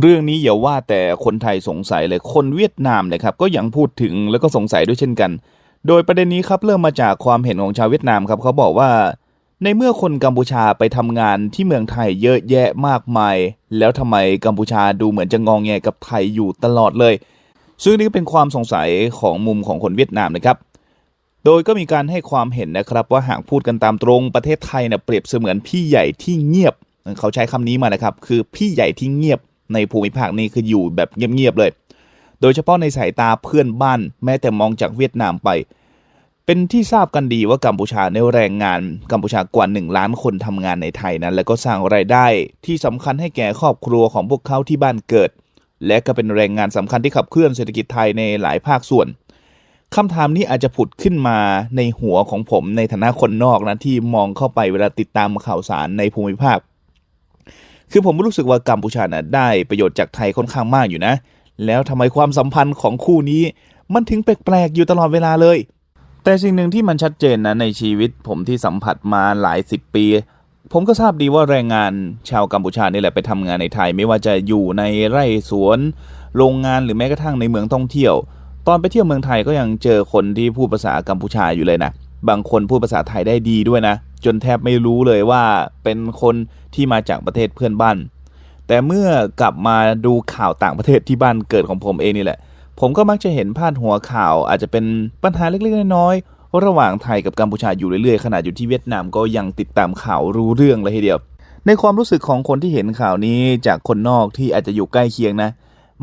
เรื่องนี้อย่าว่าแต่คนไทยสงสัยเลยคนเวียดนามเลยครับก็ยังพูดถึงแล้วก็สงสัยด้วยเช่นกัน โดยประเด็นนี้ครับเริ่มมาจากความเห็นของชาวเวียดนามครับเขาบอกว่า ในเมื่อคนกัมพูชาไปทำงานที่เมืองไทยเยอะแยะมากมาย แล้วทำไมกัมพูชาดูเหมือนจะงองแงกับไทยอยู่ตลอดเลย ซึ่งนี่ก็เป็นความสงสัยของมุมของคนเวียดนามนะครับโดยก็มีการให้ความเห็นนะครับว่าหากพูดกันตามตรงประเทศไทยเนี่ยเปรียบเสมือนพี่ใหญ่ที่เงียบ เขาใช้คำนี้มานะครับ คือพี่ใหญ่ที่เงียบ ในภูมิภาคนี้คืออยู่แบบเงียบๆเลย โดยเฉพาะในสายตาเพื่อนบ้านแม้แต่มองจากเวียดนามไป เป็นที่ทราบกันดีว่ากัมพูชาในแรงงานกัมพูชากว่า 1 ล้านคนทำงานในไทยนั้น แล้วก็สร้างรายได้ที่สำคัญให้แก่ครอบครัวของพวกเขาที่บ้านเกิด และก็เป็นแรงงานสำคัญที่ขับเคลื่อนเศรษฐกิจไทยในหลายภาคส่วนคำถามนี้อาจจะผุดขึ้นมาในหัวของผมในฐานะคนนอกนะที่มองเข้าไปเวลาติดตามข่าวสารในภูมิภาค คือผมรู้สึกว่ากัมพูชาน่ะได้ประโยชน์จากไทยค่อนข้างมากอยู่นะ แล้วทำไมความสัมพันธ์ของคู่นี้ มันถึงแปลกๆอยู่ตลอดเวลาเลย แต่สิ่งหนึ่งที่มันชัดเจนนะในชีวิตผมที่สัมผัสมาหลายสิบปี ผมก็ทราบดีว่าแรงงานชาวกัมพูชานี่แหละไปทำงานในไทย ไม่ว่าจะอยู่ในไร่สวน โรงงานหรือแม้กระทั่งในเมืองท่องเที่ยว ตอนไปเที่ยวเมืองไทยก็ยังเจอคนที่พูดภาษากัมพูชาอยู่เลยนะ บางคนพูดภาษาไทยได้ดีด้วยนะ จนแทบไม่รู้เลยว่าเป็นคนที่มาจากประเทศเพื่อนบ้าน แต่เมื่อกลับมาดูข่าวต่างประเทศที่บ้านเกิดของผมเองนี่แหละ ผมก็มักจะเห็นพาดหัวข่าวอาจจะเป็นปัญหาเล็กๆน้อยๆระหว่างไทยกับกัมพูชาอยู่เรื่อยๆขนาดอยู่ที่เวียดนามก็ยังติดตามข่าวรู้เรื่องเลยทีเดียว ในความรู้สึกของคนที่เห็นข่าวนี้จากคนนอกที่อาจจะอยู่ใกล้เคียงนะ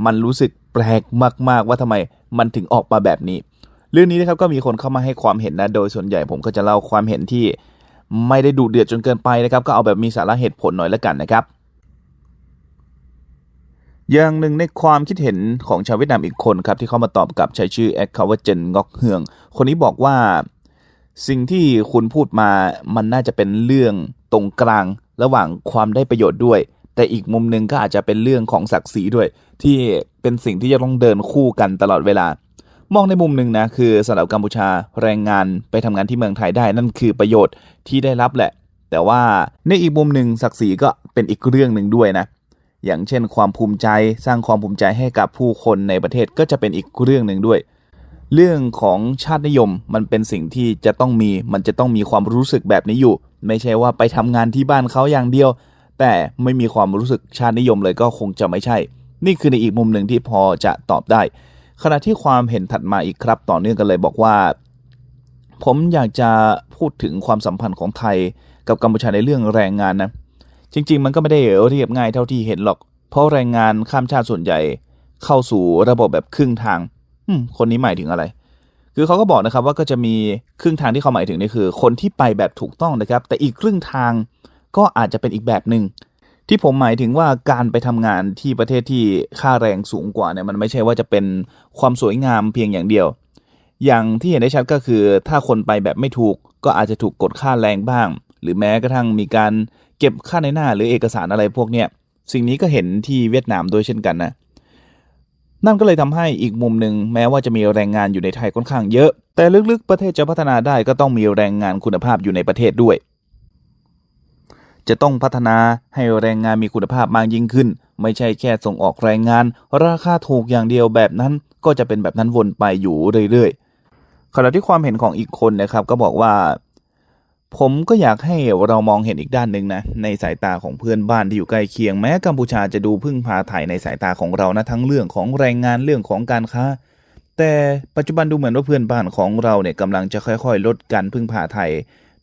มันรู้สึกแปลกมากๆว่าทำไมมันถึงออกมาแบบนี้ เรื่องนี้นะครับก็มีคนเข้ามาให้ความเห็นนะ โดยส่วนใหญ่ผมก็จะเล่าความเห็นที่ไม่ได้ดุเดือดจนเกินไปนะครับ ก็เอาแบบมีสาระเหตุผลหน่อยละกันนะครับ อย่างหนึ่งในความคิดเห็นของชาวเวียดนามอีกคนครับที่เข้ามาตอบกับใช้ชื่อแอคคาวเจนงอกเฮือง คนนี้บอกว่าสิ่งที่คุณพูดมามันน่าจะเป็นเรื่องตรงกลางระหว่างความได้ประโยชน์ด้วย แต่อีกมุมหนึ่งก็อาจจะเป็นเรื่องของศักดิ์ศรีด้วย ที่เป็นสิ่งที่จะต้องเดินคู่กันตลอดเวลา มองในมุมหนึ่งนะคือสำหรับกัมพูชาแรงงานไปทำงานที่เมืองไทยได้นั่นคือประโยชน์ที่ได้รับแหละ แต่ว่าในอีกมุมหนึ่งศักดิ์ศรีก็เป็นอีกเรื่องหนึ่งด้วยนะอย่างเช่น ความภูมิใจสร้างความภูมิใจให้กับผู้คนในประเทศก็จะเป็นอีกเรื่องหนึ่งด้วย เรื่องของชาตินิยมมันเป็นสิ่งที่จะต้องมีมันจะต้องมีความรู้สึกแบบนี้อยู่ ไม่ใช่ว่าไปทำงานที่บ้านเขาอย่างเดียว แต่ไม่มีความรู้สึกชาตินิยมเลยก็คงจะไม่ใช่ นี่คือในอีกมุมหนึ่งที่พอจะตอบได้ ขณะที่ความเห็นถัดมาอีกครับ ต่อเนื่องกันเลยบอกว่า ผมอยากจะพูดถึงความสัมพันธ์ของไทยกับกัมพูชาในเรื่องแรงงานนะ จริง ๆ มันก็ไม่ได้เรียบง่ายเท่าที่เห็นหรอก เพราะแรงงานข้ามชาติส่วนใหญ่ เข้าสู่ระบบแบบครึ่งทางคนนี้หมายถึงอะไร คือเขาก็บอกนะครับว่าก็จะมีครึ่งทางที่เขาหมายถึงนี่คือ คนที่ไปแบบถูกต้องนะครับ แต่อีกครึ่งทางก็อาจจะเป็นอีกแบบหนึ่ง ที่ผมหมายถึงว่าการไปทำงานที่ประเทศที่ค่าแรงสูงกว่าเนี่ยมันไม่ใช่ว่าจะเป็นความสวยงามเพียงอย่างเดียว อย่างที่เห็นได้ชัดก็คือ ถ้าคนไปแบบไม่ถูกก็อาจจะถูกกดค่าแรงบ้าง หรือแม้กระทั่งมีการเก็บค่าในหน้าหรือเอกสารอะไรพวกเนี้ยสิ่งนี้ก็เห็นที่เวียดนามด้วยเช่นกันนะนั่นก็เลยทำให้อีกมุมหนึ่งแม้ว่าจะมีแรงงานอยู่ในไทยค่อนข้างเยอะ แต่ลึกๆประเทศจะพัฒนาได้ก็ต้องมีแรงงานคุณภาพอยู่ในประเทศด้วย จะต้องพัฒนาให้แรงงานมีคุณภาพมากยิ่งขึ้น ไม่ใช่แค่ส่งออกแรงงาน ราคาถูกอย่างเดียวแบบนั้น ก็จะเป็นแบบนั้นวนไปอยู่เรื่อยๆขณะที่ความเห็นของอีกคนนะครับก็บอกว่า ผมก็อยากให้เรามองเห็นอีกด้านหนึ่งนะในสายตาของเพื่อนบ้านที่อยู่ใกล้เคียงแม้กัมพูชาจะดูพึ่งพาไทยในสายตาของเรานะทั้งเรื่องของแรงงานเรื่องของการค้าแต่ปัจจุบันดูเหมือนว่าเพื่อนบ้านของเราเนี่ยกำลังจะค่อยๆ ลดการพึ่งพาไทย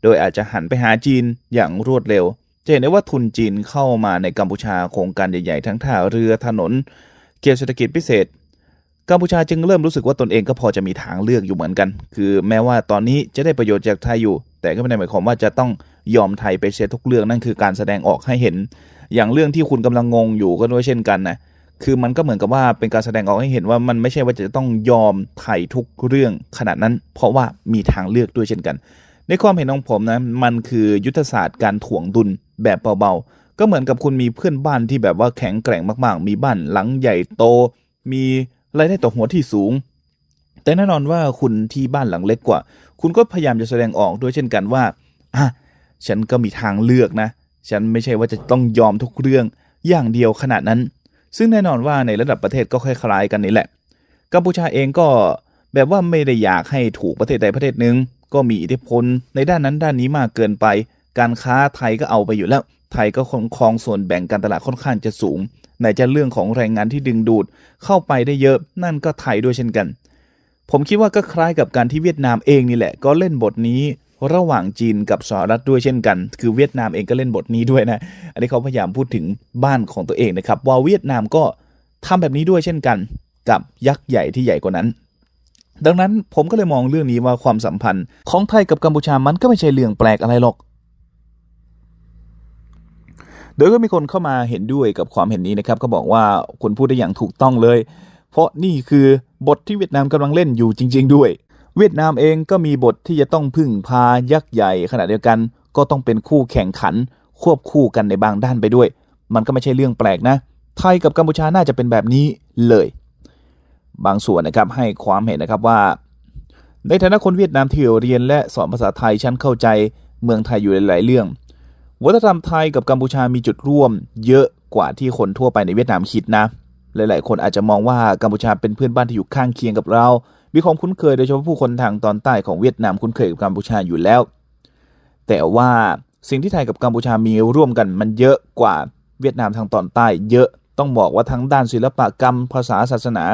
โดยอาจจะหันไปหาจีนอย่างรวดเร็ว จะเห็นได้ว่าทุนจีนเข้ามาในกัมพูชาโครงการใหญ่ๆ ทั้งท่าเรือถนน เกี่ยวเศรษฐกิจพิเศษ กัมพูชาจึงเริ่มรู้สึกว่าตนเองก็พอจะมีทางเลือกอยู่เหมือนกัน คือแม้ว่าตอนนี้จะได้ประโยชน์จากไทยอยู่ แต่ก็ไม่ได้หมายความว่าจะต้องยอมไทยไปเสียทุกเรื่องนั่นคือการแสดงออกให้เห็น อย่างเรื่องที่คุณกำลังงงอยู่ก็ด้วยเช่นกันนะคือมันก็เหมือนกับว่าเป็นการแสดงออกให้เห็นว่ามันไม่ใช่ว่าจะต้องยอมไทยทุกเรื่องขนาดนั้น เพราะว่ามีทางเลือกด้วยเช่นกัน ในความเห็นของผมนะมันคือยุทธศาสตร์การถ่วงดุลแบบเบาๆ ก็เหมือนกับคุณมีเพื่อนบ้านที่แบบว่าแข็งแกร่งมากๆ มีบ้านหลังใหญ่โต มีรายได้ต่อหัวที่สูง แต่แน่นอนว่าคุณที่บ้านหลังเล็กกว่า คุณก็พยายามจะแสดงออกด้วยเช่นกันว่าอะฉันก็มีทางเลือกนะ ฉันไม่ใช่ว่าจะต้องยอมทุกเรื่องอย่างเดียวขนาดนั้น ซึ่งแน่นอนว่าในระดับประเทศก็คล้ายๆกันนี่แหละกัมพูชาเองก็แบบว่าไม่ได้อยากให้ถูกประเทศใดประเทศหนึ่ง ก็มีอิทธิพลในด้านนั้นด้านนี้มากเกินไป การค้าไทยก็เอาไปอยู่แล้ว ไทยก็ครองส่วนแบ่งการตลาดค่อนข้างจะสูงไหนจะเรื่องของแรงงานที่ดึงดูดเข้าไปได้เยอะนั่นก็ไทยด้วยเช่นกัน ผมคิดว่าก็คล้ายกับการที่เวียดนามเองนี่แหละ ก็เล่นบทนี้ระหว่างจีนกับสหรัฐด้วยเช่นกัน คือเวียดนามเองก็เล่นบทนี้ด้วยนะ อันนี้เขาพยายามพูดถึงบ้านของตัวเองนะครับ ว่าเวียดนามก็ทำแบบนี้ด้วยเช่นกัน กับยักษ์ใหญ่ที่ใหญ่กว่านั้น ดังนั้นผมก็เลยมองเรื่องนี้ว่าความสัมพันธ์ ของไทยกับกัมพูชามันก็ไม่ใช่เรื่องแปลกอะไรหรอก โดยก็มีคนเข้ามาเห็นด้วยกับความเห็นนี้นะครับ ก็บอกว่าคุณพูดได้อย่างถูกต้องเลย เพราะนี่คือบทที่เวียดนามกำลังเล่นอยู่จริง ๆ ด้วย เวียดนามเองก็มีบทที่จะต้องพึ่งพายักษ์ใหญ่ขณะเดียวกัน ก็ต้องเป็นคู่แข่งขัน ควบคู่กันในบางด้านไปด้วย มันก็ไม่ใช่เรื่องแปลกนะ ไทยกับกัมพูชาน่าจะเป็นแบบนี้เลย บางส่วนนะครับให้ความเห็นนะครับว่า ในฐานะคนเวียดนามที่เรียนและสอนภาษาไทยฉันเข้าใจเมืองไทยอยู่หลาย ๆ เรื่อง วัฒนธรรมไทยกับกัมพูชามีจุดร่วม เยอะกว่าที่คนทั่วไปในเวียดนามคิดนะหลาย ๆ คนอาจจะมองว่ากัมพูชาเป็นเพื่อนบ้านที่อยู่ข้างเคียงกับเรา มีความคุ้นเคยโดยเฉพาะผู้คนทางตอนใต้ของเวียดนามคุ้นเคยกับกัมพูชาอยู่แล้ว แต่ว่าสิ่งที่ไทยกับกัมพูชามีร่วมกันมันเยอะกว่าเวียดนามทางตอนใต้ เยอะต้องบอกว่าทั้งด้านศิลปกรรม ภาษาศาสนา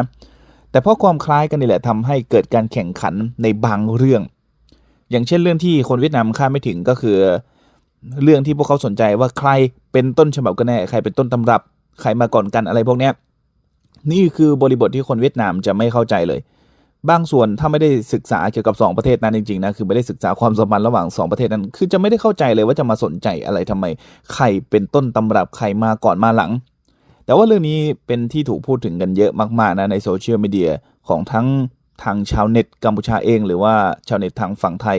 แต่เพราะความคล้ายกันนี่แหละทำให้เกิดการแข่งขันในบางเรื่อง อย่างเช่นเรื่องที่คนเวียดนามคาดไม่ถึงก็คือ เรื่องที่พวกเขาสนใจว่าใครเป็นต้นฉบับกันแน่ใครเป็นต้นตำรับ ใครมาก่อนกันอะไรพวกนี้นี่คือบริบทที่คนเวียดนามจะไม่เข้าใจเลย บางส่วนถ้าไม่ได้ศึกษาเกี่ยวกับ 2 ประเทศนั้นจริงๆนะคือไม่ได้ศึกษาความสัมพันธ์ระหว่าง 2 ประเทศนั้น คือจะไม่ได้เข้าใจเลยว่าจะมาสนใจอะไรทำไม ใครเป็นต้นตำรับใครมาก่อนมาหลัง แต่ว่าเรื่องนี้เป็นที่ถูกพูดถึงกันเยอะมากๆนะในโซเชียลมีเดียของทั้งทางชาวเน็ตกัมพูชาเอง หรือว่าชาวเน็ตทางฝั่งไทย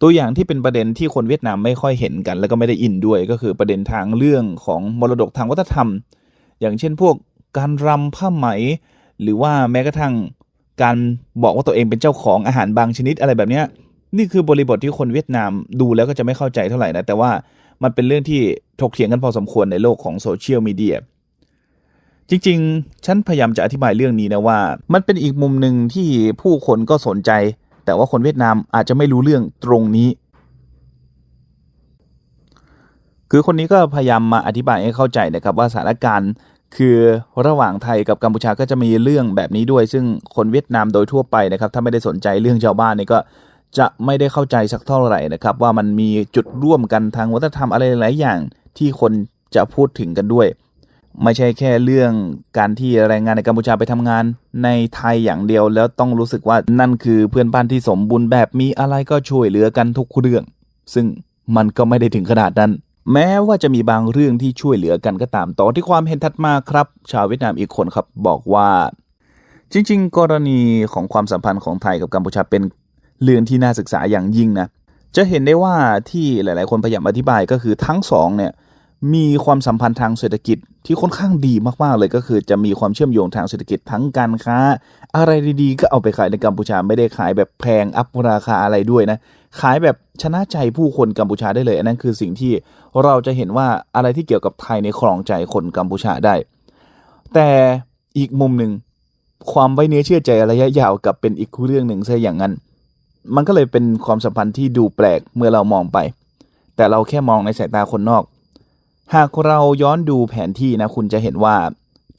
ตัวอย่างที่เป็นประเด็นที่คนเวียดนามไม่ค่อยเห็นกัน แล้วก็ไม่ได้อินด้วย ก็คือประเด็นทางเรื่องของมรดกทางวัฒนธรรม อย่างเช่นพวกการรำผ้าไหม หรือว่าแม้กระทั่งการบอกว่าตัวเองเป็นเจ้าของอาหารบางชนิดอะไรแบบนี้นี่คือบริบทที่คนเวียดนามดูแล้วก็จะไม่เข้าใจเท่าไหร่นะแต่ว่ามันเป็นเรื่องที่ถกเถียงกันพอสมควรในโลกของโซเชียลมีเดีย จริงๆ ฉันพยายามจะอธิบายเรื่องนี้นะว่า มันเป็นอีกมุมหนึ่งที่ผู้คนก็สนใจ แต่ว่าคนเวียดนามอาจจะไม่รู้เรื่องตรงนี้ คือคนนี้ก็พยายามมาอธิบายให้เข้าใจนะครับว่าสถานการณ์คือระหว่างไทยกับกัมพูชาก็จะมีเรื่องแบบนี้ด้วย ซึ่งคนเวียดนามโดยทั่วไปนะครับ ถ้าไม่ได้สนใจเรื่องชาวบ้านนี่ก็จะไม่ได้เข้าใจสักเท่าไหร่นะครับ ว่ามันมีจุดร่วมกันทางวัฒนธรรมอะไรหลายอย่างที่คนจะพูดถึงกันด้วย ไม่ใช่แค่เรื่องการที่แรงงานในกัมพูชาไปทำงานในไทยอย่างเดียวแล้วต้องรู้สึกว่านั่นคือเพื่อนบ้านที่สมบูรณ์แบบมีอะไรก็ช่วยเหลือกันทุกเรื่อง ซึ่งมันก็ไม่ได้ถึงขนาดนั้น แม้ว่าจะมีบางเรื่องที่ช่วยเหลือกันก็ตามต่อที่ความเห็นถัดมาครับ ชาวเวียดนามอีกคนครับบอกว่า จริง ๆ กรณีของความสัมพันธ์ของไทยกับกัมพูชาเป็นเรื่องที่น่าศึกษาอย่างยิ่งนะจะเห็นได้ว่าที่หลาย ๆ คนพยายามอธิบายก็คือทั้งสองเนี่ย มีความสัมพันธ์ทางเศรษฐกิจที่ค่อนข้างดีมากๆเลยก็คือจะมีความเชื่อมโยงทางเศรษฐกิจทั้งการค้า อะไรดีๆ ก็เอาไปขายในกัมพูชาไม่ได้ขายแบบแพงอัพราคาอะไรด้วยนะ ขายแบบชนะใจผู้คนกัมพูชาได้เลยอันนั้นคือสิ่งที่เราจะเห็นว่าอะไรที่เกี่ยวกับไทยในครองใจคนกัมพูชาได้ แต่อีกมุมหนึ่งความไว้เนื้อเชื่อใจระยะยาวกับเป็นอีกเรื่องหนึ่งซะอย่างนั้น มันก็เลยเป็นความสัมพันธ์ที่ดูแปลกเมื่อเรามองไป แต่เราแค่มองในสายตาคนนอก หากเราย้อนดูแผนที่นะคุณจะเห็นว่า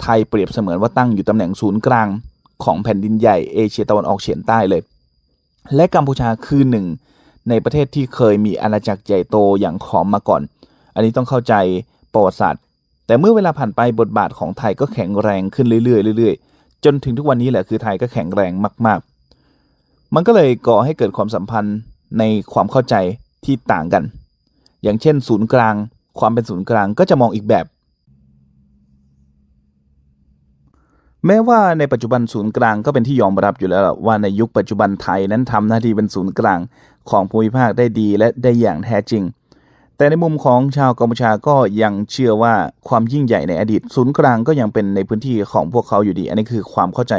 ไทยเปรียบเสมือนว่าตั้งอยู่ตำแหน่งศูนย์กลางของแผ่นดินใหญ่เอเชียตะวันออกเฉียงใต้เลย และกัมพูชาคือหนึ่งในประเทศที่เคยมีอาณาจักรใหญ่โตอย่างขอมมาก่อน อันนี้ต้องเข้าใจประวัติศาสตร์ แต่เมื่อเวลาผ่านไปบทบาทของไทยก็แข็งแรงขึ้นเรื่อยๆเรื่อยๆ จนถึงทุกวันนี้แหละคือไทยก็แข็งแรงมาก ๆ มันก็เลยก่อให้เกิดความสัมพันธ์ในความเข้าใจที่ต่างกัน อย่างเช่น ศูนย์กลาง ความเป็นศูนย์กลางก็จะมองอีกแบบ แม้ว่าในปัจจุบันศูนย์กลางก็เป็นที่ยอมรับอยู่แล้วว่าในยุคปัจจุบันไทยนั้นทำหน้าที่เป็นศูนย์กลางของภูมิภาคได้ดีและได้อย่างแท้จริง แต่ในมุมของชาวกัมพูชาก็ยังเชื่อว่าความยิ่งใหญ่ในอดีต ศูนย์กลางก็ยังเป็นในพื้นที่ของพวกเขาอยู่ดี อันนี้คือความเข้าใจ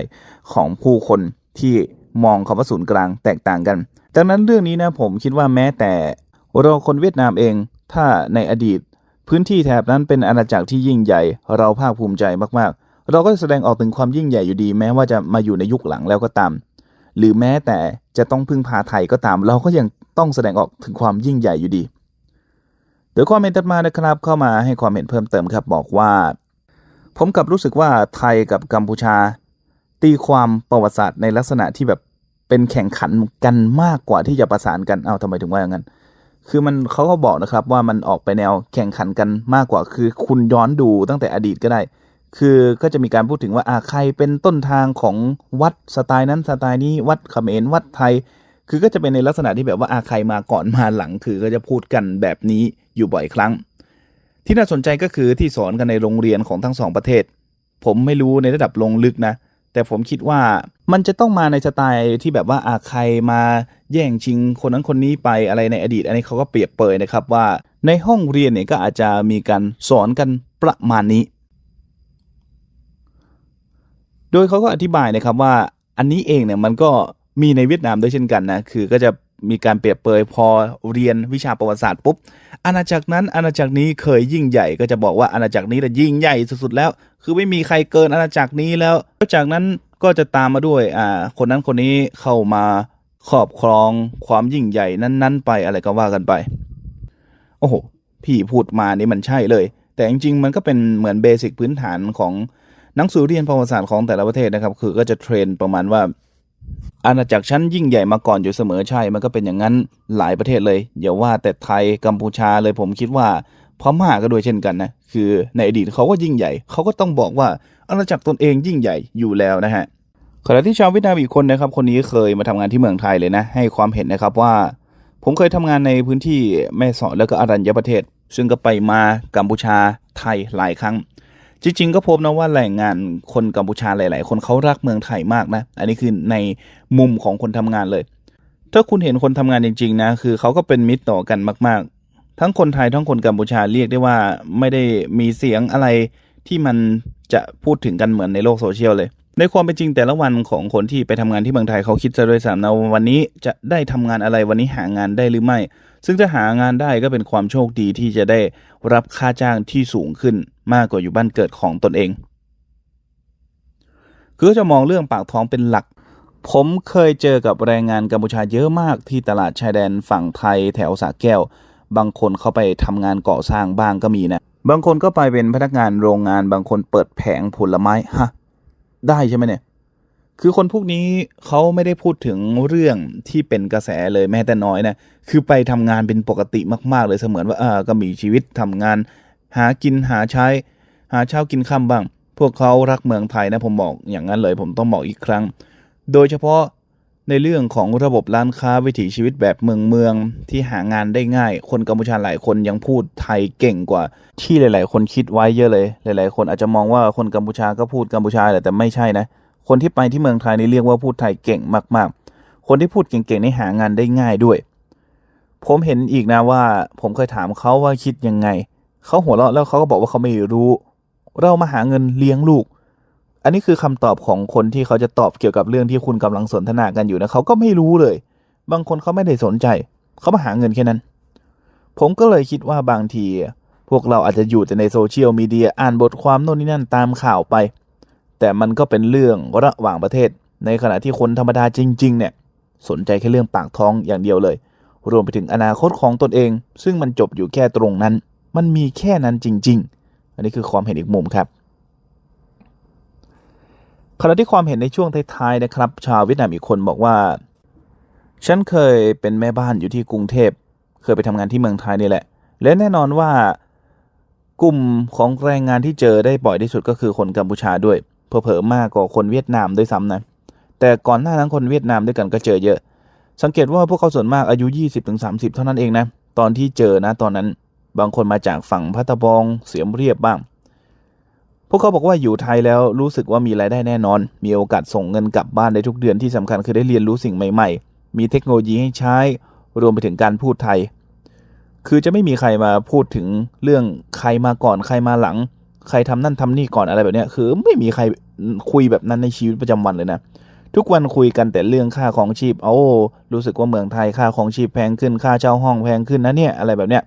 ของผู้คนที่มองคำว่าศูนย์กลางแตกต่างกัน ดังนั้นเรื่องนี้นะผมคิดว่าแม้แต่เราคนเวียดนามเอง ถ้าในอดีต พื้นที่แถบนั้นเป็นอาณาจักรที่ยิ่งใหญ่ เราภาคภูมิใจมากๆ เราก็แสดงออกถึงความยิ่งใหญ่อยู่ดี แม้ว่าจะมาอยู่ในยุคหลังแล้วก็ตาม หรือแม้แต่จะต้องพึ่งพาไทยก็ตาม เราก็ยังต้องแสดงออกถึงความยิ่งใหญ่อยู่ดีเดี๋ยวคอมเมนตัดมานะครับเข้ามาให้ความเห็นเพิ่มเติมครับบอกว่า ผมกับรู้สึกว่าไทยกับกัมพูชา ตีความประวัติศาสตร์ในลักษณะที่แบบเป็นแข่งขันกันมากกว่าที่จะประสานกันเอาทำไมถึงว่าอย่างนั้น คือมันเขาก็บอกนะครับว่ามันออกไปแนวแข่งขันกันมากกว่า คือคุณย้อนดูตั้งแต่อดีตก็ได้ คือก็จะมีการพูดถึงว่าอาใครเป็นต้นทางของวัดสไตล์นั้นสไตล์นี้วัดเขมรวัดไทย คือก็จะเป็นในลักษณะที่แบบว่าอาใครมาก่อนมาหลัง คือก็จะพูดกันแบบนี้อยู่บ่อยครั้ง ที่น่าสนใจก็คือที่สอนกันในโรงเรียนของทั้งสองประเทศ ผมไม่รู้ในระดับลงลึกนะ แต่ผมคิดว่ามันจะต้องมาในสไตล์ที่แบบว่าอาใครมาแย่งชิงคนนั้นคนนี้ไปอะไรในอดีต อันนี้เขาก็เปรียบเปยนะครับว่าในห้องเรียนเนี่ยก็อาจจะมีการสอนกันประมาณนี้ โดยเขาก็อธิบายนะครับว่าอันนี้เองเนี่ยมันก็มีในเวียดนามด้วยเช่นกันนะ คือก็จะ มีการเปรียบเปยพอเรียนวิชาประวัติศาสตร์ปุ๊บอาณาจักรนั้นอาณาจักรนี้เคยยิ่งใหญ่ก็จะบอกว่าอาณาจักรนี้แหละยิ่งใหญ่สุดๆแล้ว คือไม่มีใครเกินอาณาจักรนี้แล้วจากนั้นก็จะตามมาด้วยอ่าคนนั้นคนนี้เข้ามาครอบครองความยิ่งใหญ่นั้นๆ ไปอะไรก็ว่ากันไป โอ้โห พี่พูดมานี่มันใช่เลย แต่จริงๆ มันก็เป็นเหมือนเบสิกพื้นฐานของหนังสือเรียนประวัติศาสตร์ของแต่ละประเทศนะครับ คือก็จะเทรนประมาณว่า อาณาจักรชั้นยิ่งใหญ่มาก่อนอยู่เสมอใช่ มันก็เป็นอย่างนั้นหลายประเทศเลยอย่าว่าแต่ไทยกัมพูชาเลยผมคิดว่าพม่าก็ด้วยเช่นกันนะ คือในอดีตเขาก็ยิ่งใหญ่ เขาก็ต้องบอกว่าอาณาจักรตนเองยิ่งใหญ่อยู่แล้วนะฮะขณะที่ชาวเวียดนามอีกคนนะครับ คนนี้เคยมาทำงานที่เมืองไทยเลยนะ ให้ความเห็นนะครับว่า ผมเคยทำงานในพื้นที่แม่สอดแล้วก็อารัญญประเทศ ซึ่งก็ไปมากัมพูชาไทยหลายครั้ง จริง ๆ ก็พบนะว่าแรงงานคนกัมพูชาหลาย ๆ คนเขารักเมืองไทยมากนะ อันนี้คือในมุมของคนทำงานเลย ถ้าคุณเห็นคนทำงานจริง ๆ นะ คือเขาก็เป็นมิตรต่อกันมาก ๆ ทั้งคนไทยทั้งคนกัมพูชาเรียกได้ว่าไม่ได้มีเสียงอะไรที่มันจะพูดถึงกันเหมือนในโลกโซเชียลเลย ในความเป็นจริงแต่ละวันของคนที่ไปทำงานที่เมืองไทยเขาคิดซะด้วยซ้ำนะวันนี้จะได้ทำงานอะไรวันนี้หางานได้หรือไม่ ซึ่งถ้าหางานได้ก็เป็นความโชคดีที่จะได้รับค่าจ้างที่สูงขึ้นมากกว่าอยู่บ้านเกิดของตนเอง คือจะมองเรื่องปากท้องเป็นหลัก ผมเคยเจอกับแรงงานกัมพูชาเยอะมากที่ตลาดชายแดนฝั่งไทยแถวสระแก้ว บางคนเข้าไปทำงานก่อสร้างบ้างก็มีนะ บางคนก็ไปเป็นพนักงานโรงงาน บางคนเปิดแผงผลไม้ ฮะ ได้ใช่ไหมเนี่ย คือคนพวกนี้เขาไม่ได้พูดถึงเรื่องที่เป็นกระแสเลยแม้แต่น้อยนะ คือไปทำงานเป็นปกติมากๆเลยเสมือนว่าเออก็มีชีวิตทำงาน หากินหาใช้ หาเช้ากินค่ำบ้าง พวกเขารักเมืองไทยนะผมบอกอย่างนั้นเลยผมต้องบอกอีกครั้ง โดยเฉพาะในเรื่องของระบบร้านค้าวิถีชีวิตแบบเมืองเมืองที่หางานได้ง่าย คนกัมพูชาหลายคนยังพูดไทยเก่งกว่า ที่หลาย ๆ คนคิดไว้เยอะเลย หลาย ๆ คนอาจจะมองว่าคนกัมพูชาก็พูดกัมพูชาแหละแต่ไม่ใช่นะ คนที่ไปที่เมืองไทยนี่เรียกว่าพูดไทยเก่งมาก ๆ คนที่พูดเก่งๆนี่หางานได้ง่ายด้วย ผมเห็นอีกนะว่า ผมเคยถามเขาว่าคิดยังไง เขาหัวเราะแล้วเขาก็บอกว่าเขาไม่รู้ เรามาหาเงินเลี้ยงลูก อันนี้คือคำตอบของคนที่เขาจะตอบเกี่ยวกับเรื่องที่คุณกำลังสนทนากันอยู่นะเขาก็ไม่รู้เลย บางคนเขาไม่ได้สนใจ เขามาหาเงินแค่นั้น ผมก็เลยคิดว่าบางที พวกเราอาจจะอยู่แต่ในโซเชียลมีเดียอ่านบทความโน่นนี่นั่นตามข่าวไป แต่มันก็เป็นเรื่องระหว่างประเทศ ในขณะที่คนธรรมดาจริง ๆ เนี่ยสนใจแค่เรื่องปากท้องอย่างเดียวเลย รวมไปถึงอนาคตของตนเอง ซึ่งมันจบอยู่แค่ตรงนั้น มันมีแค่นั้นจริง ๆ อันนี้คือความเห็นอีกมุมครับขณะที่ความเห็นในช่วงท้ายๆนะครับ ชาวเวียดนามอีกคนบอกว่า ฉันเคยเป็นแม่บ้านอยู่ที่กรุงเทพ เคยไปทำงานที่เมืองไทยนี่แหละ และแน่นอนว่ากลุ่มของแรงงานที่เจอได้บ่อยที่สุดก็คือคนกัมพูชาด้วย เผลอๆมากกว่าคนเวียดนามด้วยซ้ำนะแต่ก่อนหน้านั้นคนเวียดนามด้วยกันก็เจอเยอะ สังเกตว่าพวกเขาส่วนมากอายุ 20-30 เท่านั้นเองนะตอนที่เจอนะตอนนั้นบางคนมาจากฝั่งพัตตาบองเสียมเรียบบ้าง พวกเขาบอกว่าอยู่ไทยแล้วรู้สึกว่ามีรายได้แน่นอน มีโอกาสส่งเงินกลับบ้านได้ทุกเดือนที่สำคัญคือได้เรียนรู้สิ่งใหม่ ๆ มีเทคโนโลยีให้ใช้รวมไปถึงการพูดไทย คือจะไม่มีใครมาพูดถึงเรื่องใครมาก่อนใครมาหลัง ใครทำนั่นทำนี่ก่อนอะไรแบบเนี้ยคือไม่มีใครคุยแบบนั้นในชีวิตประจำวันเลยนะทุกวันคุยกันแต่เรื่องค่าของชีพโอ้รู้สึกว่าเมืองไทยค่าของชีพแพงขึ้นค่าเช่าห้องแพงขึ้นนะเนี่ยอะไรแบบเนี้ย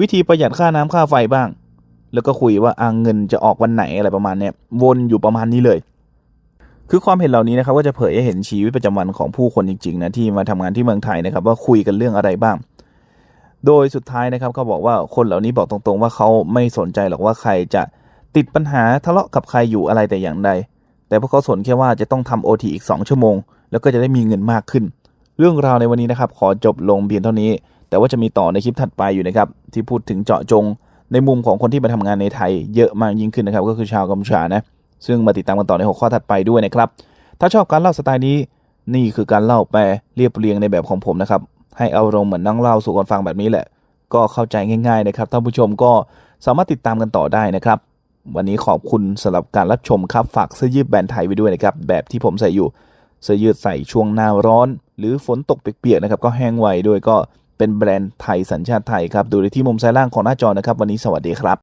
วิธีประหยัดค่าน้ำค่าไฟบ้าง แล้วก็คุยว่าอ่าเงินจะออกวันไหนอะไรประมาณเนี้ยวนอยู่ประมาณนี้เลย คือความเห็นเหล่านี้นะครับก็จะเผยให้เห็นชีวิตประจำวันของผู้คนจริงๆนะที่มาทำงานที่เมืองไทยนะครับว่าคุยกันเรื่องอะไรบ้าง โดยสุดท้ายนะครับเขาบอกว่าคนเหล่านี้บอกตรงๆ ว่าเขาไม่สนใจหรอกว่าใครจะติดปัญหาทะเลาะกับใครอยู่อะไรแต่อย่างใด แต่พวกเขาสนแค่ว่าจะต้องทำโอทีอีก 2 ชั่วโมง แล้วก็จะได้มีเงินมากขึ้น เรื่องราวในวันนี้นะครับ ขอจบลงเพียงเท่านี้ แต่ว่าจะมีต่อในคลิปถัดไปอยู่นะครับ ที่พูดถึงเจาะจง ในมุมของคนที่มาทำงานในไทยเยอะมากยิ่งขึ้นนะครับ ก็คือชาวกัมพูชานะ ซึ่งมาติดตามกันต่อในหัวข้อถัดไปด้วยนะครับ ถ้าชอบการเล่าสไตล์นี้ นี่คือการเล่าแปลเรียบเรียงในแบบของผมนะครับ ให้อารมณ์เหมือนนั่งเล่าสู่กันฟังแบบนี้แหละ ก็เข้าใจง่าย ๆ นะครับท่านผู้ชมก็สามารถติดตามกันต่อได้นะครับ วันนี้ขอบคุณสำหรับการรับชมครับฝากเสื้อยืดแบรนด์ไทยไปด้วยนะครับแบบที่ผมใส่อยู่เสื้อยืดใส่ช่วงหน้าร้อน หรือฝนตกเปียกๆนะครับก็แห้งไวด้วยก็เป็นแบรนด์ไทยสัญชาติไทยครับดูได้ที่มุมซ้ายล่างของหน้าจอนะครับ วันนี้สวัสดีครับ